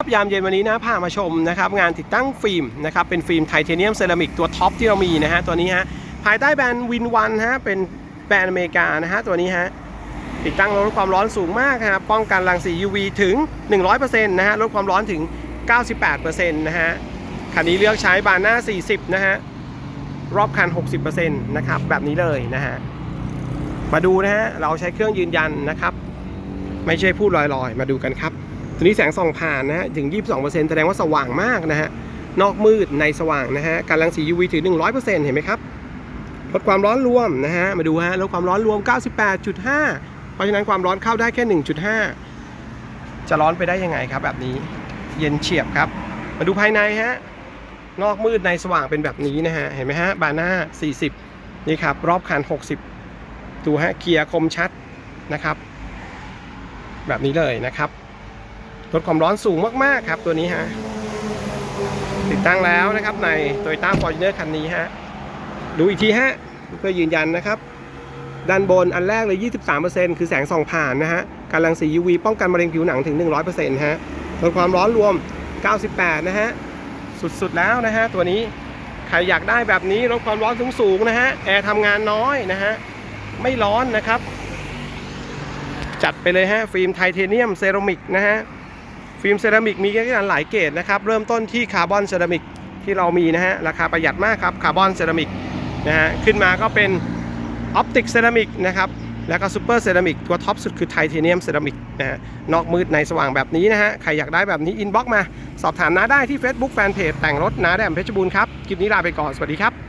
ครับยามเย็นวันนี้นะพามาชมนะครับงานติดตั้งฟิล์มนะครับเป็นฟิล์มไทเทเนียมเซรามิกตัวท็อปที่เรามีนะฮะตัวนี้ฮะภายใต้แบรนด์วินวันฮะเป็นแบรนด์อเมริกานะฮะตัวนี้ฮะติดตั้งลดความร้อนสูงมากครับป้องกันรังสี UV ถึง 100%นะฮะลดความร้อนถึง 98%นะฮะคันนี้เลือกใช้บานหน้า 40 นะฮะรอบคัน 60%นะครับแบบนี้เลยนะฮะมาดูนะฮะเราใช้เครื่องยืนยันนะครับ ไม่ใช่พูดลอยๆ มาดูกันครับ ตัวนี้แสงส่องผ่านนะฮะถึง 22%แสดงว่าสว่างมากนะฮะนอกมืดในสว่างนะฮะการรังสี UV ถึง 100%เห็นไหมครับลดความร้อนรวมนะฮะมาดูฮะลดความร้อนรวม 98.5 เพราะฉะนั้นความร้อนเข้าได้แค่ 1.5 จะร้อนไปได้ยังไงครับ แบบนี้เย็นเฉียบครับ มาดูภายในฮะนอกมืดในสว่างเป็นแบบนี้นะฮะเห็นไหมฮะบานหน้า 40 นี่ครับ รอบคัน 60 ดูฮะเคลียร์คมชัดนะครับ แบบนี้เลยนะครับ ลดความร้อนสูงมากๆครับตัวนี้ฮะติดตั้งแล้วนะครับใน Toyota Fortuner คันนี้ฮะดูอีกทีฮะเพื่อยืนยันนะครับด้านบนอันแรกเลย 23%คือแสงส่องผ่านนะฮะการรังสี UV ป้องกันมะเร็งผิวหนังถึง 100%ฮะลดความร้อนรวม 98 นะฮะ สุดๆแล้วนะฮะ ตัวนี้ ใครอยากได้แบบนี้ลดความร้อนสูงๆนะฮะ แอร์ทำงานน้อยนะฮะ ไม่ร้อนนะครับ จัดไปเลยฮะ ฟิล์มไทเทเนียมเซรามิกนะฮะ ฟิล์มเซรามิกมีกันหลายเกรดนะครับ เริ่มต้นที่คาร์บอนเซรามิกที่เรามีนะฮะ ราคาประหยัดมากครับ คาร์บอนเซรามิกนะฮะ ขึ้นมาก็เป็นออปติกเซรามิกนะครับ แล้วก็ซูเปอร์เซรามิกตัวท็อปสุดคือไทเทเนียมเซรามิกนะฮะ นอกมืดในสว่างแบบนี้นะฮะ ใครอยากได้แบบนี้อินบ็อกมา สอบถามน้าได้ที่ Facebook Fanpage แต่งรถน้าแดมเพชรบูรณ์ครับ คลิปนี้ลาไปก่อน สวัสดีครับ